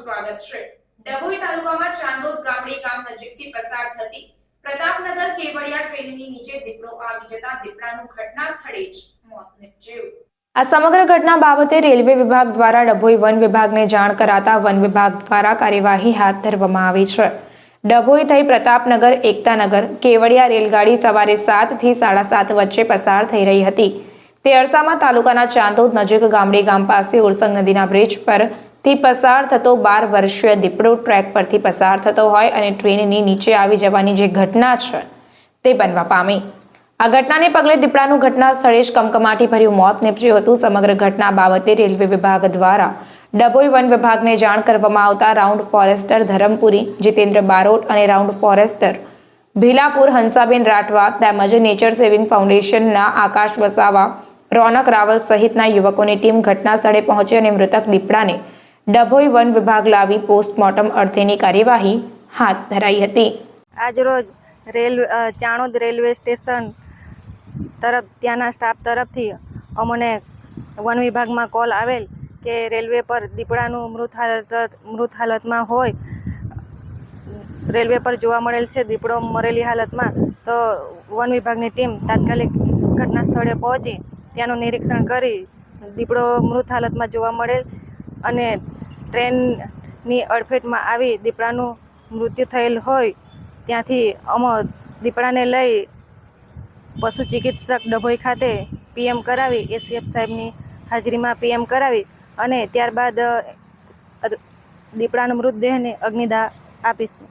સ્વાગત છે. ડભોઈ તાલુકામાં ચાંદોદ ગામડે ગામ નજીકથી પસાર થતી પ્રતાપનગર કેવડિયા ટ્રેનની નીચે દીપડો આવી જતા દીપડાનું ઘટના સ્થળે જ મોત નિપજ્યું. આ સમગ્ર ઘટના બાબતે રેલવે વિભાગ દ્વારા ડભોઈ વન વિભાગને જાણ કરાતા વન વિભાગ દ્વારા કાર્યવાહી હાથ ધરવામાં આવી છે. ડભોઈ થઈ પ્રતાપનગર એકતાનગર કેવડિયા રેલગાડી સવારે સાતથી સાડા સાત વચ્ચે પસાર થઈ રહી હતી. તે અરસામાં તાલુકાના ચાંદોદ નજીક ગામડે ગામ પાસે ઉરસંગ નદીના બ્રિજ પરથી પસાર થતો બાર વર્ષીય દીપડો ટ્રેક પરથી પસાર થતો હોય અને ટ્રેનની નીચે આવી જવાની જે ઘટના છે તે બનવા પામી. આ ઘટનાને પગલે દીપડાનું ઘટના સ્થળે જ કમકમાટી ભર્યું મોત નીપજ્યું હતું. સમગ્ર ઘટના બાબતે રેલવે વિભાગ દ્વારા ડભોઈ વન વિભાગને જાણ કરવામાં આવતા રાઉન્ડ ફોરેસ્ટર ધરમપુરી, જીતેન્દ્ર બારોટ અને રાઉન્ડ ફોરેસ્ટર ભીલાપુર, હંસાબેન રાઠવા તેમજ નેચર સેવિંગ ફાઉન્ડેશનના આકાશ વસાવા રોનક રાવલ સહિતના યુવકોની ટીમ ઘટના સ્થળે પહોંચી અને મૃતક દીપડાને ડભોઈ વન વિભાગ લાવી પોસ્ટમોર્ટમ અર્થેની કાર્યવાહી હાથ ધરાઈ હતી. આજરોજ રેલ ચાણોદ રેલવે સ્ટેશન તરફ, ત્યાંના સ્ટાફ તરફથી અમને વન વિભાગમાં કોલ આવેલ કે રેલવે પર દીપડાનું મૃત હાલત, મૃત હાલતમાં હોય, રેલવે પર જોવા મળેલ છે દીપડો મરેલી હાલતમાં, તો વન વિભાગની ટીમ તાત્કાલિક ઘટના સ્થળે પહોંચી ત્યાંનું નિરીક્ષણ કરી દીપડો મૃત હાલતમાં જોવા મળેલ અને ટ્રેનની અડફેટમાં આવી દીપડાનું મૃત્યુ થયેલ હોય ત્યાંથી અમો દીપડાને લઈ પશુ ચિકિત્સક ડભોઈ ખાતે પીએમ કરાવી, એસીએફ સાહેબની હાજરીમાં પીએમ કરાવી અને ત્યારબાદ દીપડાના મૃતદેહને અગ્નિદાહ આપીશું.